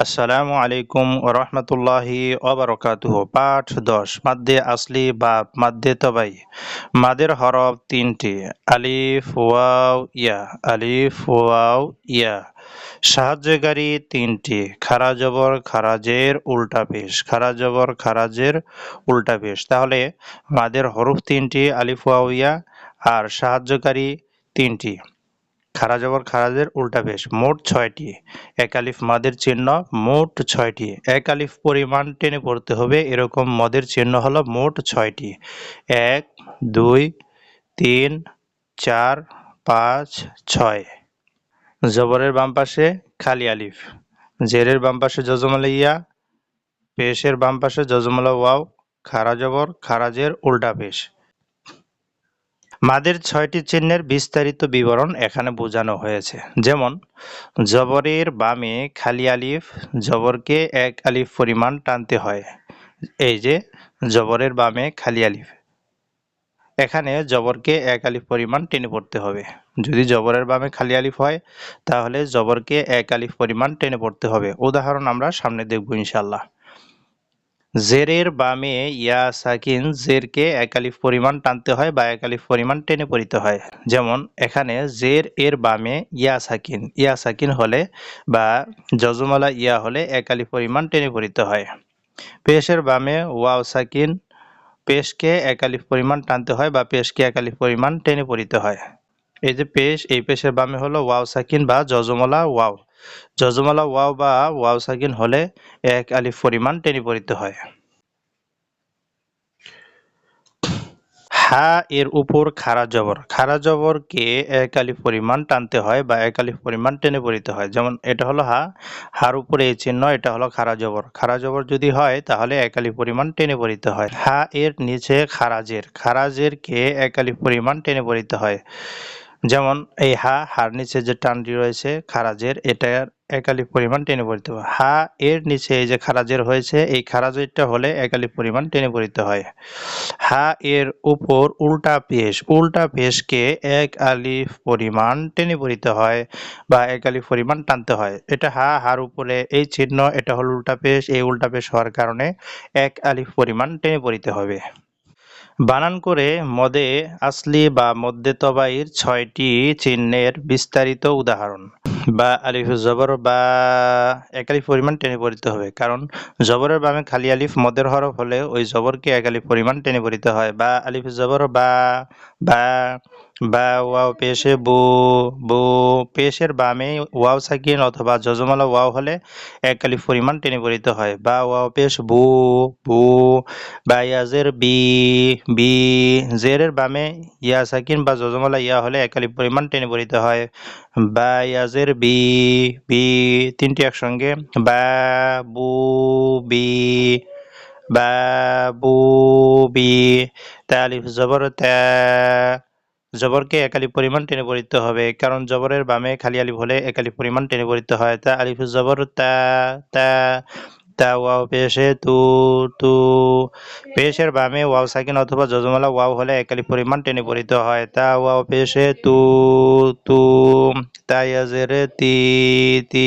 আসসালামু আলাইকুম রহমতুল্লাহি ওবরকাতুহ। পাঠ দশ, মাদ্দে আসলি বা মাদ্দে তবাই। মাদের হরফ তিনটি, আলিফ, ওয়াও, ইয়া। আলিফ, ওয়াও, ইয়া। সাহায্যকারী তিনটি, খারা জবর, খারাজের উল্টা পেশ। খারা জবর, খারাজের উল্টা পেশ। তাহলে মাদের হরফ তিনটি, আলিফ, ওয়াও, ইয়া। আর সাহায্যকারী তিনটি। খারা জবর খারাজের উল্টা পেশ মোট ছয়টি। এক আলিফ মাদের চিহ্ন, মোট ছয়টি। এক আলিফ পরিমাণ টেনে পড়তে হবে, এরকম মদের চিহ্ন হলো মোট ছয়টি। এক, দুই, তিন, চার, পাঁচ, ছয়। জবরের বাম পাশে খালি আলিফ। জেরের বাম পাশে জজমালা ইয়া। পেশের বাম পাশে জজমালা ওয়াও। খারা জবর খারাজের উল্টা পেশ মাদের ছয়টি চিহ্নের বিস্তারিত বিবরণ এখানে বোঝানো হয়েছে। যেমন, জবরের বামে খালি আলিফ, জবরকে এক আলিফ পরিমাণ টানতে হয়। এই যে, জবরের বামে খালি আলিফ। এখানে জবরকে এক আলিফ পরিমাণ টেনে পড়তে হবে। যদি জবরের বামে খালি আলিফ হয়, তাহলে জবরকে এক আলিফ পরিমাণ টেনে পড়তে হবে। উদাহরণ আমরা সামনে দেখব ইনশাল্লাহ জেরের বামে ইয়া সাকিন জেরকে একালিফ পরিমাণ টানতে হয় বা একালিফ পরিমাণ টেনে পড়িতে হয়। যেমন, এখানে জের এর বামে ইয়া সাকিন। ইয়া সাকিন হলে বা যজমালা ইয়া হলে একালিফ পরিমাণ টেনে পড়িতে হয়। পেশের বামে ওয়াও সাকিন পেশকে একালিফ পরিমাণ টানতে হয় বা পেশকে একালিফ পরিমাণ টেনে পড়িতে হয়। এই যে পেশ, এই পেশের বামে হলো ওয়াও সাকিন বা যজমলা ওয়াও। যজমালা ওয়াও বা ওয়াও সাকিন হলে এক আলিফ পরিমাণ টেনে পড়িতে হয়। হা এর উপর খারা জবর। খারা জবরকে এক আলিফ পরিমাণ টানতে হয় বা এক আলিফ পরিমাণ টেনে পড়িতে হয়। যেমন এটা হলো হা, হার উপরে এই চিহ্ন, এটা হলো খারা জবর। খারা জবর যদি হয়, তাহলে এক আলিফ পরিমাণ টেনে পড়িতে হয়। হা এর নিচে খারাজের খারাজের কে এক আলিফ পরিমাণ টেনে পড়িতে হয়। যেমন এই হা, হার নিচে যে টানটি রয়েছে, খারাজের এটার একালি পরিমাণ টেনে পড়িতে হবে হা, এর নিচে এই যে খারাজের হয়েছে, এই খারাজেরটা হলে একালি পরিমাণ টেনে পড়িতে হয়। হা, এর উপর উল্টা পেশ, উল্টা পেশকে এক আলিফ পরিমাণ টেনে পড়িতে হয় বা এক আলিফ পরিমাণ টানতে হয়। এটা হা, হার উপরে এই চিহ্ন, এটা হল উল্টা পেশ, এই উল্টা পেশ হওয়ার কারণে এক আলিফ পরিমাণ টেনে পড়িতে হবে। বানান করে মদে আসলি বা মদ্যে তবাইর ছয়টি চিহ্নের বিস্তারিত উদাহরণ। বা আলিফ জবর বা এক আলিফ পরিমাণ টেনে পড়িতে হবে। কারণ জবরের বামে খালি আলিফ মদের হরফ হলে ওই জবরকে এক আলিফ পরিমাণ টেনে পড়িতে হয়। বা আলিফ জবর বা বা বা ওয়াও পেশে বু বু পেশের বামে ওয়াও সাকিন অথবা যজমালা ওয়াও হলে এক আলিফ পরিমাণ টেনে পড়িতে হয়। বা ওয়াও পেশ বু বু বা ইয়াজের বি বি জেরের বামে ইয়া সাকিন বা যজমালা ইয়া হলে এক আলিফ পরিমাণ টেনে পড়িতে হয়। বা ইয়াজের বি বি তিনটি একসঙ্গে বা বু, বি, বা বু, বি তালিফ জবর তা জবরকে একালিফ পরিমাণ টেনে পড়িতে হবে, কারণ জবরের বামে খালি আলিফ হলে একালিফ পরিমাণ টেনে পড়িতে হয়। তা আলিফ জবর, তা তা তা, ওয়াও পেশে তু তু পেশের বামে ওয়াও সাকিন অথবা যজমালা ওয়াও হলে একালি পরিমাণ টেনে পড়িতে হয়। তা, ওয়াও পেশে তু তু, তা ইয়াজেরে তি তি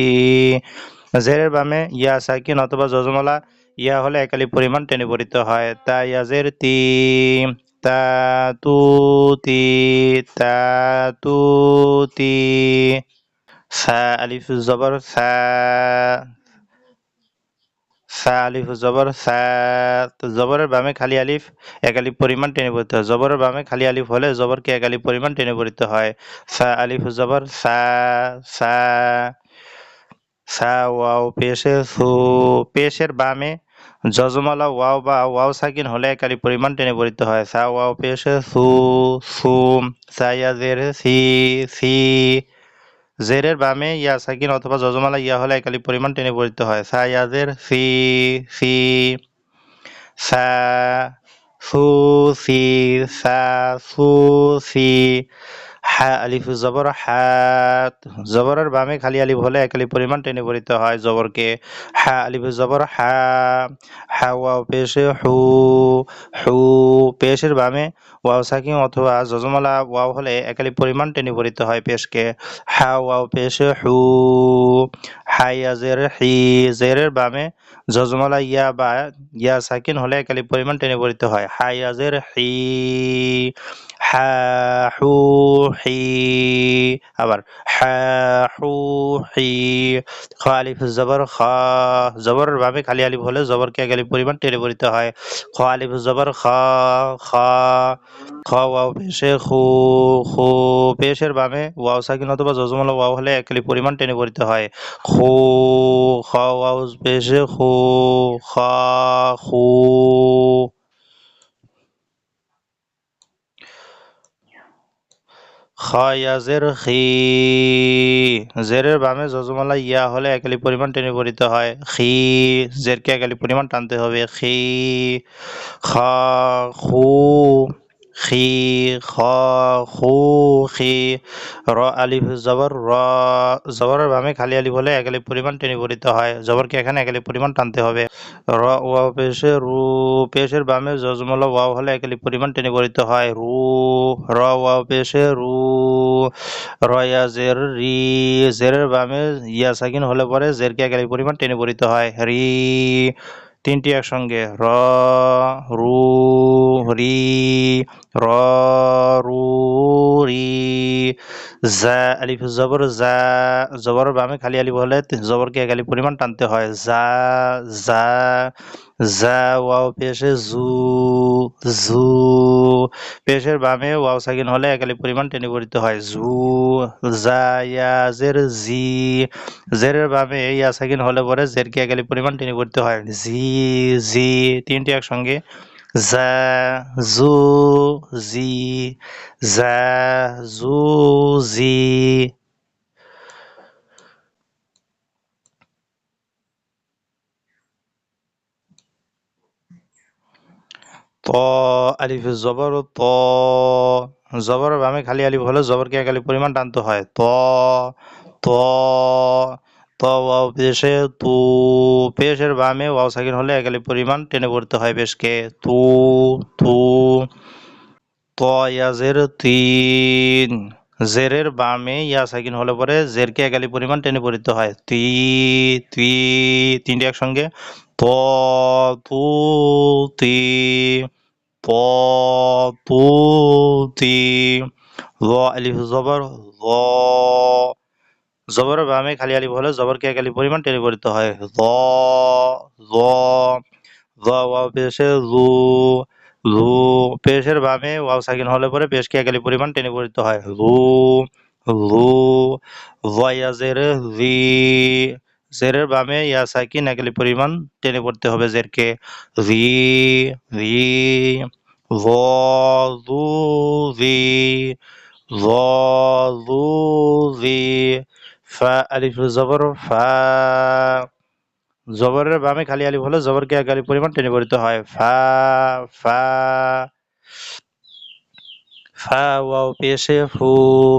জেরের বামে ইয়া সাকিন অথবা যজমালা ইয়া হলে একালি পরিমাণ টেনে পড়িতে হয়। তা ইয়াজের তি তা তু তি তা তু তি সা আলিফ জবর সা সা আলিফ জবর সা জবরের বামে খালি আলিফ, এক আলিফ পরিমাণ টেনে পড়তে হয়। জবরের বামে খালি আলিফ হলে জবরকে এক আলিফ পরিমাণ টেনে পড়তে হয়। সা আলিফ জবর সা সা সা ওয়াও পেশে সু, পেশের বামে যজমালা ওয়াও বা ওয়াও সাকিন হলে এক আলিফ পরিমাণ টেনে পড়তে হয়। সা ওয়াও পেশে সু সু সাইয়াজের সি সি, জেরের বামে ইয়া সাকিন অথবা যজমালা ইয়া হলে একালি পরিমাণ টেনে পড়তে হয়। সা ইয়াজের সি সি, সা, সু, সি, সা, সু, সি হা আলিফ জবর হাত জবরের বামে খালি আলিফ হলে এক আলিফ পরিমাণ টেনে পড়িতে হয় জবরকে। হা আলিফ জবর, হা হা, ওয়াও, পেশে, হু হু, পেশের বামে ওয়াও সাকিং অথবা জজমলা ওয়াও হলে এক আলিফ পরিমাণ টেনে পড়িতে হয় পেশকে। হা, ওয়াও, পেশে, হু হাইয়া জের, হি, জেরের বামে জজমলা ইয়া বা ইয়া সাকিন হলে এক আলিফ পরিমাণ টেনে পড়িতে হয়। হাইয়া জের, হি হা হু হি আবার হা হু হি খ আলিফ, জবর, খ জবরের ভাবে খালি আলিফ হলে জবরকে এক আলিফ পরিমাণ টেনে পড়িতে হয়। খ আলিফ, জবর, খ খ খ, ওয়াও, পেশে খু খু পেশের বামে ওয়াও, সাকিন অথবা জজমলা ওয়াও হলে এক আলিফ পরিমাণ টেনে পড়িতে হয়। খু খ, ওয়াও, পেশে খু খ খু খয়াজের খি জেরের বামে জজমালা ইয়া হলে একালি পরিমাণ টেনে পড়িতে হয়। খি, জেরকে একালি পরিমাণ টানতে হবে। খি, খ, খু। খি খ খু খি র আলিফ, জবর, র, জবরের বামে খালি আলিফ হলে একালি পরিমাণ টেনে পড়িতে হয়। জবরকে এখানে একালি পরিমাণ টানতে হবে। র, ওয়াও পেশে, রু, পেশের বামে জজমলা ওয়াও হলে একালি পরিমাণ টেনে পড়িতে হয়। রু, র, ওয়াও পেশে, রু রয়া জের, রি, জেরের বামে ইয়া, সাকিন হলে পরে জেরকে একালি পরিমাণ টেনে পড়িতে হয়। রি তিনটি একসঙ্গে, র, রু, রি, র, রু, রি, জা, আলিফ, জবর, জা, জবর বামে খালি আলিফ হলে জবরকে এক আলিফ পরিমাণ টানতে হয়। জা জা জা ওয়াও পেশে জু জু পেশের বামে ওয়াও সাকিন হলে এক আলিফ পরিমাণ টেনে পড়িতে হয় জু ইয়া জের জি জেরের বামে ইয়া সাকিন হলে পরে জেরকে এক আলিফ পরিমাণ টেনে পড়িতে হয় জি জি তিনটি একসঙ্গে জা জু জি জা জু জি ত আলিফ জবর ত। জবর বামে খালি আলিফ হলে জবরকে এক আলিফ পরিমাণ টানতে হয়। ত ত ত, ওয়াও পেশে তু। পেশের বামে ওয়াও সাকিন হলে এক পরিমাণ টেনে পড়তে হয় পেশকে। তু তু, ত, ইয়াজের তিন। জেরের বামে ইয়া সাকিন হলে পরে জেরকে একালি পরিমাণ টেনে পড়তে হয় তি তি তিনটি একসঙ্গে ত তু তি ত তু তি ল আলিফ জবর ল জবরের বামে খালি আলিফ হলে জবরকে এক আলিফ পরিমাণ টেনে পড়তে হয় ল ল ল পেশে লু লু, পেশের বামে ওয়াও সাকিন হলে পরে পেশকে এক আলিফ পরিমাণ টেনে পড়তে হয়। লু লু ওয়া জের লি জেরের বামে ইয়া সাকিন এক আলিফ পরিমাণ টেনে পড়তে হবে জেরকে। রি রি রি রি, ফা, আলিফ, জবর, ফা জবরের বামে খালি আলিফ হলে জবরকে এক আলিফ পরিমাণ টেনে পড়িতে হয়। ফা ফা ফা, ওয়াও, পেশে, ফু,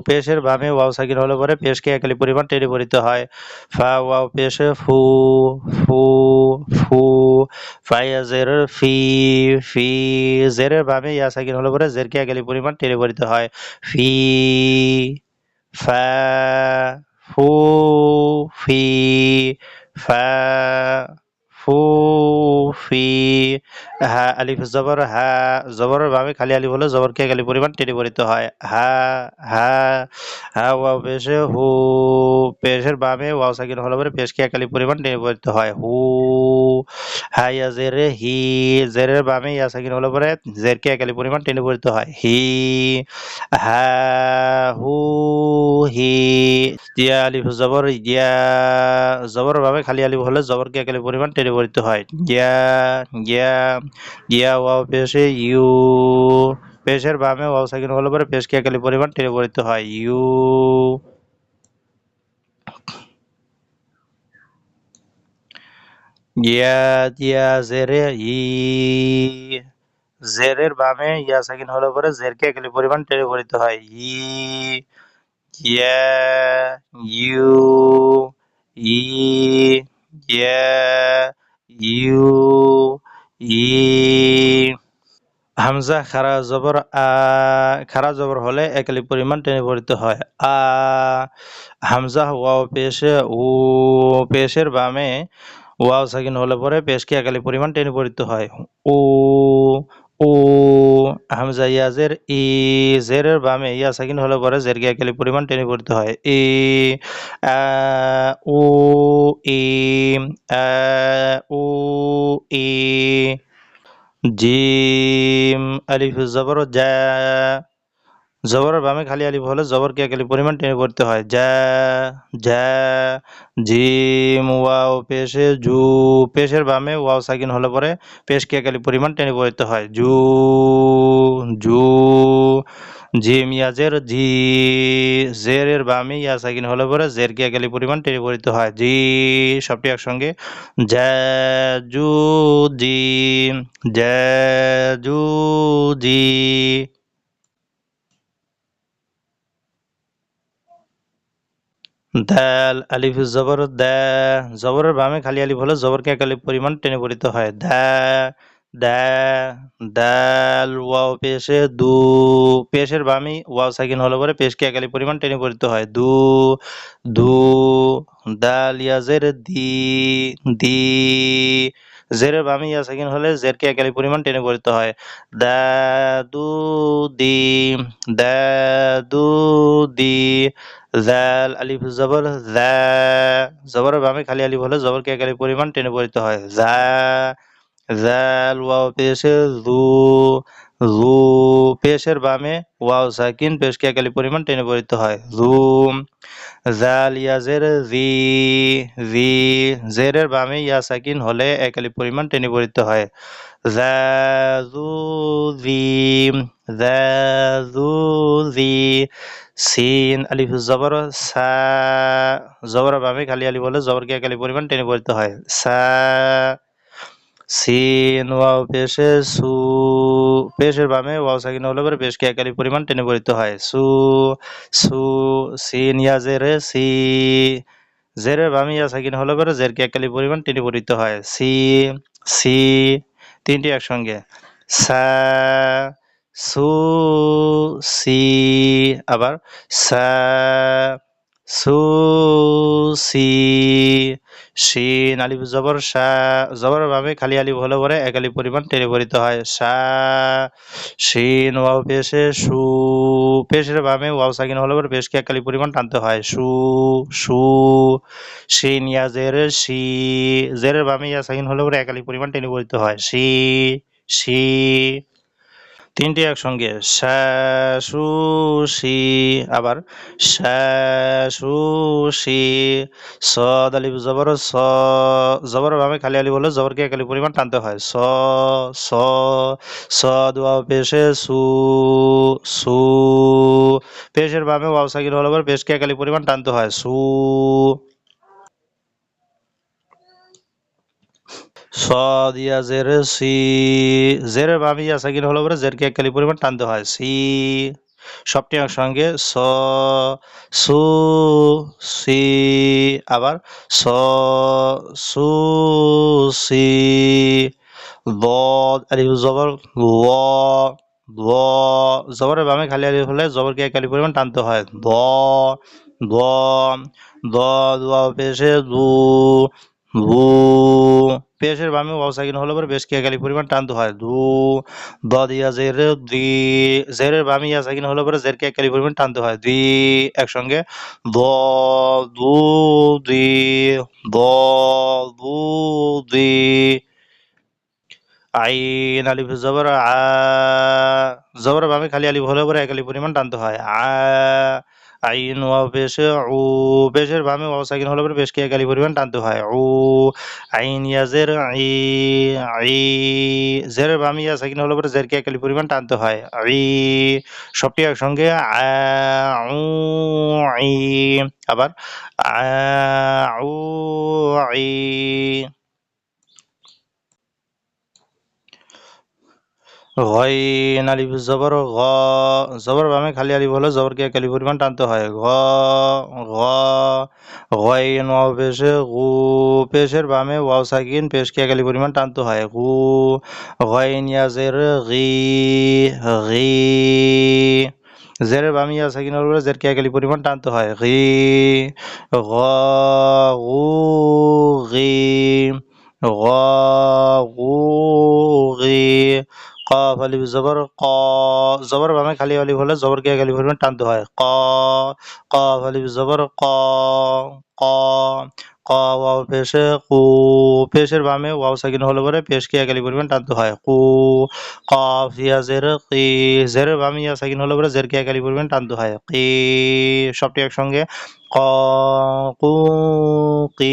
পেশের বামে ওয়াও সাকিন হলে পরে পেশকে এক আলিফ পরিমাণ টেনে পড়িতে হয়। ফা, ওয়াও, পেশে, ফু ফু ফু ফাইয়া জের ফি ফি, জেরের বামে ইয়া সাকিন হলে পরে জেরকে এক আলিফ পরিমাণ টেনে পড়িতে হয়। ফি, ফা, ফু, ফি ফা, ফু, ফি, হা, আলিফ, জবর, হা, জবরের ভাবে খালি আলিফ হলে জবরকে খালি পরিমাণ টেনে পরিত হয়। হা হা হা, ওয়াও পেশে, হু, পেশের বামে ওয়াও সাকিন হলে পরে পেশকে একালি পরিমাণ টেনে পরিত হয়। হু হা ইয়া জেরে হি, জেরের বামে ইয়া সাকিন হলে পরে জেরকে এক আলিফ পরিমাণ টেনে পড়িতে হয়। হি, হা, হু, হি ইয়া আলিফ জবর ইয়া জবর ভাবে খালি আলিফ হলে জবরকে এক আলিফ পরিমাণ টেনে পড়িতে হয়। ইয়া ইয়া ইয়া ওয়াও পেশে, ইউ, পেশের বামে ওয়াও সাকিন হলে পরে পেশকে এক আলিফ পরিমাণ টেনে পড়িতে হয়। ইউ ইয়া ইয়া জেরে ই জেরের বামে ইয়া সাকিন হলে পরে জেরকে একালি পরিমাণ টেনে পড়িতে হয় ই ইয়া ইউ ই ইয়া ইউ ই হামজা খারা জবর আ খারা জবর হলে একালি পরিমাণ টেনে পড়িতে হয় আ হামজা ওয়াও পেশে ও পেশের বামে ওয়াও সাকিন হলে পরে পেশকে একালি পরিমাণ টেনে পড়িতে হয়। ও ও, হামজা ইয়াজের ই জেরের বামে ইয়া সাকিন হলে পরে জেরকে একালি পরিমাণ টেনে পড়িতে হয়। ই ও ই ও ই জিম আলিফ জবর যা জবরের বামে খালি আলিফ হলে জবরকে এক আলিফ পরিমাণ টেনে পড়তে হয়। যা যা জিম, ওয়াও, পেশে জু, পেশের বামে ওয়াও সাকিন হলে পরে পেশকে এক আলিফ পরিমাণ টেনে পড়তে হয়। জু জু, জিম, ইয়াজের, জি, জেরের বামে ইয়া সাকিন হলে পরে জেরকে এক আলিফ পরিমাণ টেনে পড়তে হয়। জি, সবটি একসঙ্গে। যা জু, জি জু, জি দাল, আলিফ, জবর, দা। জবরের বামে খালি আলিফ হলে জবরকে এক আলিফ পরিমাণ টেনে পড়িতে হয়। দা দা, দাল, ওয়াও পেশে দু। পেশের বামে ওয়াও সাকিন হলে পরে পেশকে এক আলিফ পরিমাণ টেনে পড়িতে হয়। দু দু, দাল ইয়াজের দি দি। জেরের বামে ইয়া সাকিন হলে জেরকে এক আলিফ পরিমাণ টেনে পড়িতে হয়। দা, দু, দি, দা, দু, দি। জাল আলিফ জবর জা জবরের বামে খালি আলিফ হলে জবরকে এক আলিফ পরিমাণ টেনে পড়িতে হয়। জা জাল ওয়াও পেয়েছে। জু জু পেশের বামে ওয়াও সাকিন পেশকে এক আলিফ পরিমাণ টেনে পড়িতে হয়। জু জাল ইয়াজের জি জি জেরের বামে ইয়া সাকিন হলে একালি পরিমাণ টেনে পড়িতে হয়। জা জু জি, জা সিন আলিফ জবর, সা জবর বামে খালি আলিফ হলে জবরকে এক আলিফ পরিমাণ টেনে পড়তে হয়। সা সিন ওয়াও পেশে সু পেশের বামে ওয়াও সাকিন হলে পরে পেশকে একালি পরিমাণ টেনে পড়তে হয়। সু সু, সিন ইয়া জেরে, সি, জেরের বামে ইয়া সাকিন হলে পরে জেরকে একালি পরিমাণ টেনে পড়িতে হয়। সি সি, তিনটি একসঙ্গে। সা, সু, সি, আবার সা সু সি শিন আলিফ জবর সা, জবর ভাবে খালি আলিফ হলে পরে এক আলিফ পরিমাণ টেনে পড়িতে হয়। সা শিন ওয়াও পেশে, সু, পেশের বামে ওয়াও সাকিন হলে পরে পেশকে এক আলিফ পরিমাণ টানতে হয়। সু সু শিন ইয়া জের, সি, জেরের বামে ইয়া সাকিন হলে পরে এক আলিফ পরিমাণ টেনে পড়িতে হয়। সি সি তিনটি একসঙ্গে সু আবার সি সদ জবর, স, জবর ভাবে খালি আলি বলে জবরকে এক আলিফ পরিমাণ টানতে হয়। স স সদ ওয়াও পেশে, সু সু, পেশের বামে ওয়াও সাকির হলে পর পেশকে এক আলিফ পরিমাণ টানতে হয়। সু সদ ইয়া জেরে, সি, জেরের বামে ইয়া সাকিন হলে পরে জেরকে এক কালি পরিমাণ টানতে হয়। সি, সবটি সঙ্গে স, সু, সি, আবার স, সু, সি বদ আলিফ, জবর ল ল জবরের বামে খালি আলিফ হলে জবরকে এক আলিফ পরিমাণ টানতে হয়। দ দ দ, দোয়া পেশে দু দু পেশের বামে ওয়াও সাকিন হলে পরে বেশকে একালি পরিমাণ টানতে হয় দু দ দিয়া জের, দি। জেরের বামে ইয়া সাকিন হলে পরে জেরকে একালি পরিমাণ টানতে হয়। দি, একসঙ্গে দ দু দি, দ দু দি। আইন আলিফ জবর, আ জবর বামে খালি আলিফ হলে পরে একালি পরিমাণ টানতে হয়। আ আইন পেশে উ পেশের বামে ওয়াও সাকিন হলে পরে পেশকে একালি পরিমাণ টানতে হয়। উ, আইন ইয়াজের আই আই জেরের বামে ইয়া সাকিন হলে পরে জেরকে একালি পরিমাণ টানতে হয়। আই সবটি একসঙ্গে আবার আ উ গইন আলিফ জবর গ জবর বামে খালি আলিফ হলে জবরকে এক আলিফ পরিমাণ টানতে হয়। গ গ গইন ওয়াও পেশে, গু পেশের বামে ওয়াও সাকিন পেশকে এক আলিফ পরিমাণ টানতে হয়। গু গইন ইয়াজের গি গি জেরের বামে ইয়া সাকিন হলে জেরকে এক আলিফ পরিমাণ টানতে হয়। গি গ গু গি গ কফ আলিফ জবর, ক জবর বামে খালি আলিফ হলে জবরকে এক আলিফ পরিমাণ টানতে হয়। ক কফ আলিফ জবর, ক ক ক ওয়াও পেশে কু পেশের বামে ওয়াও সাকিন হলে পরে পেশকে এক আলিফ পরিমাণ টানতে হয়। কু কফ ইয়া জের, কি জেরের বামে ইয়া সাকিন হলে পরে জেরকে এক আলিফ পরিমাণ টানতে হয়। কি, সবটি একসঙ্গে, ক, কু, কি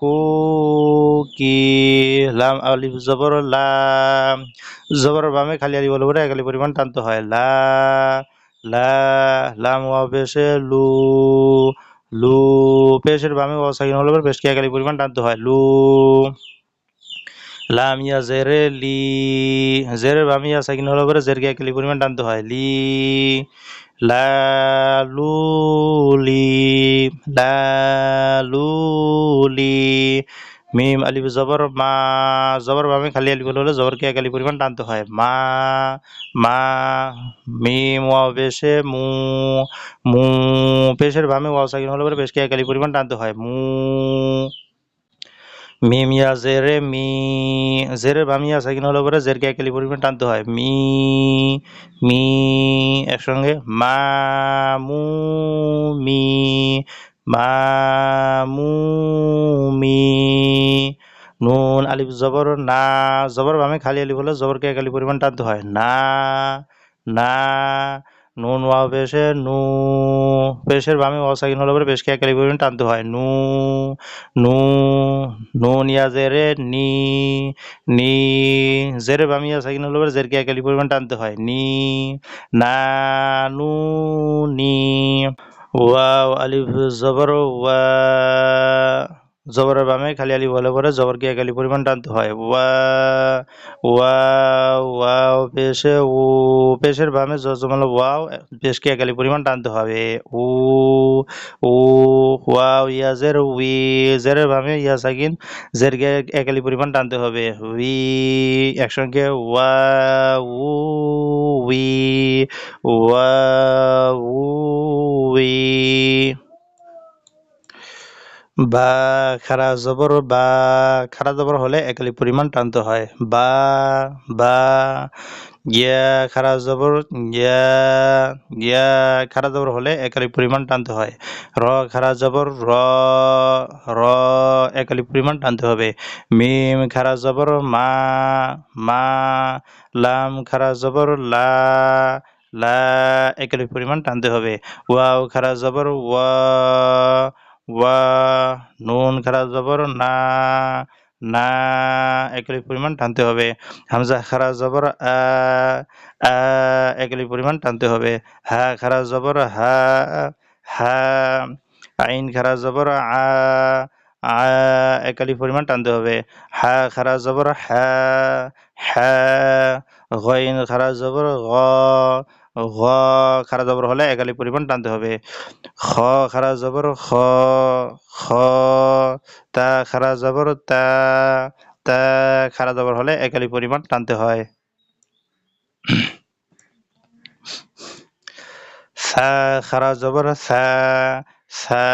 কু লাম, আলিফ, জবর, লাম। জবর বামে খালি আলিফ হলে পরে এক আলিফ পরিমাণ টানতে হয়। লা লা, লাম ওয়াও পেশে, লু লু। পেশের বামে ওয়াও সাকিন হলে পেশকে এক আলিফ পরিমাণ টানতে হয়। লু। লাম, ইয়া, জেরে, লি। জেরের বামে ইয়া সাকিন হলে পরে জেরকে এক আলিফ পরিমাণ টানতে হয়। লি। লা লু লি লা লু লি মিম আলিফ জবর মা জবর বামে খালি আলিফ হলে জবরকে এক আলিফ পরিমাণ টানতে হয় মা মা মিম ওয়াও পেশে মু মু পেশের বামে ওয়াও সাকিন হলে পরে পেশকে এক আলিফ পরিমাণ টানতে হয় মু মিম ইয়া জেরে মি, জেরের বাম ইয়া সাকিন হলে পরে জেরকে এক আলিফ পরিমাণ টানতে হয়। মি মি, একসঙ্গে মা, মু, মি, মা, মু, মি, নুন, আলিফ, জবর, না, জবর বামে খালি আলিফ হলে জবরকে এক আলিফ পরিমাণ টানতে হয়। না না নুন ওয়াও পেশে, নু পেশের বামে ওয়াও সাকিন হলে পরে পেশকে এক পরিমাণ টানতে হয়। নু নু নুন ইয়া জেরে, নি নি, জেরে বামে ইয়া সাকিন হলে পরে জেরকে এক পরিমাণ টানতে হয়। নি, না, নু, নি, ওয়াও, আলিফ, জবর, ওয়া জবরের বামে খালি আলি বলে পরে জবরকে এক আলিফ পরিমাণ টানতে হয়। ওয়া ওয়া, ওয়াও, পেশে, উ, পেশের বামে জজমাল ওয়াও, পেশকে এক আলিফ পরিমাণ টানতে হবে। উ উ, ওয়াও, ইয়া, জের, উই, জেরের বামে ইয়া, সাকিন, জেরকে এক আলিফ পরিমাণ টানতে হবে। উই, একসঙ্গে ওয়া, উ, উই, ওয়া উই। বা খারা জবর, বা খারা জবর হলে একালি পরিমাণ টানতে হয়। বা বা, গিয়া খারা জবর, গিয়া গিয়া খারা জবর হলে একালি পরিমাণ টানতে হয়। র, খারা জবর, র র, একালি পরিমাণ টানতে হবে। মিম, খারা জবর, মা মা, লাম, খারা জবর, লা লা, একালি পরিমাণ টানতে হবে। ওয়াও, খারা জবর, ওয়া ওয়া নুন খারা জবর, না না, একলি পরিমাণ টানতে হবে। হামজা খারা জবর, আ একলি পরিমাণ টানতে হবে। হা খারা জবর, হা হা, আইন খারা জবর, আ আ, একালি পরিমাণ টানতে হবে। হা খারা জবর, হা হা, গইন খারা জবর, গ ঘ খারা জবর হলে একালি পরিমাণ টানতে হবে। খ খারা জবর খ খ তা খারা জবর তা তা খারা জবর হলে একালি পরিমাণ টানতে হয়। সা খারা জবর সা সা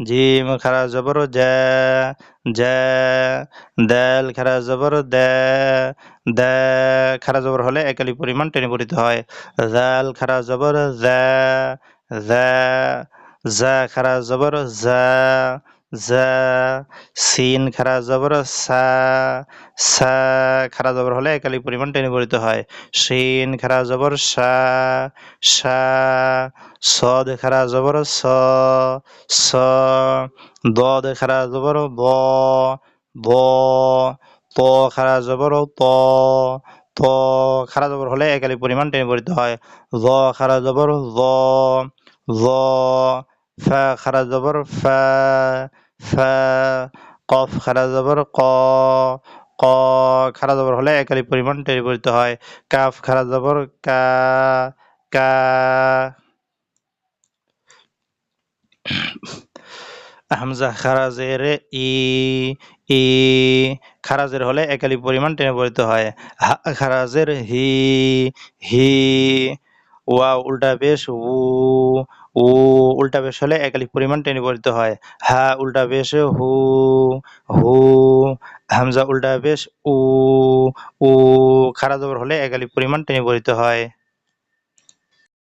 জিম খারা জবর জা জা দাল খারা জবর দা দা খারা জবর হলে একালি পরিমাণ টেনে পড়িতে হয় জাল খারা জবর জা জা জা খারা জবর জা জা, সিন, খারা, জবর, সা সা, খারা, জবর হলে একালি পরিমাণ টেনে পড়িত হয়। শিন খারা, জবর, সা সা, সদ, খারা, জবর, স স, দদ, খারা, জবর দ দ ত, খারা, জবর, ত ত, খারা, জবর হলে একালি পরিমাণ টেনে পড়িত হয়। জ, খারা, জবর, জ জ ফা খারা জবর, ফা কফ খারা ক ক খারা জবর হলে একালি পরিমাণ টেনে পড়িত হয়। কাফ খারা জবর, কা কা। হামজা খারাজের ই ই খারাজের হলে একালি পরিমাণ টেনে পড়িতে হয়। খারাজের হি হি। ওয়া, উল্টা বেশ, উ উ উল্টা বেশ হলে একালিক পরিমাণ টেনে পড়িতে হয়। হা উল্টা বেশ, হু হু, হামজা উল্টা বেশ, উ উ খারা জবর হলে একালিক পরিমাণ টেনে পড়িতে হয়।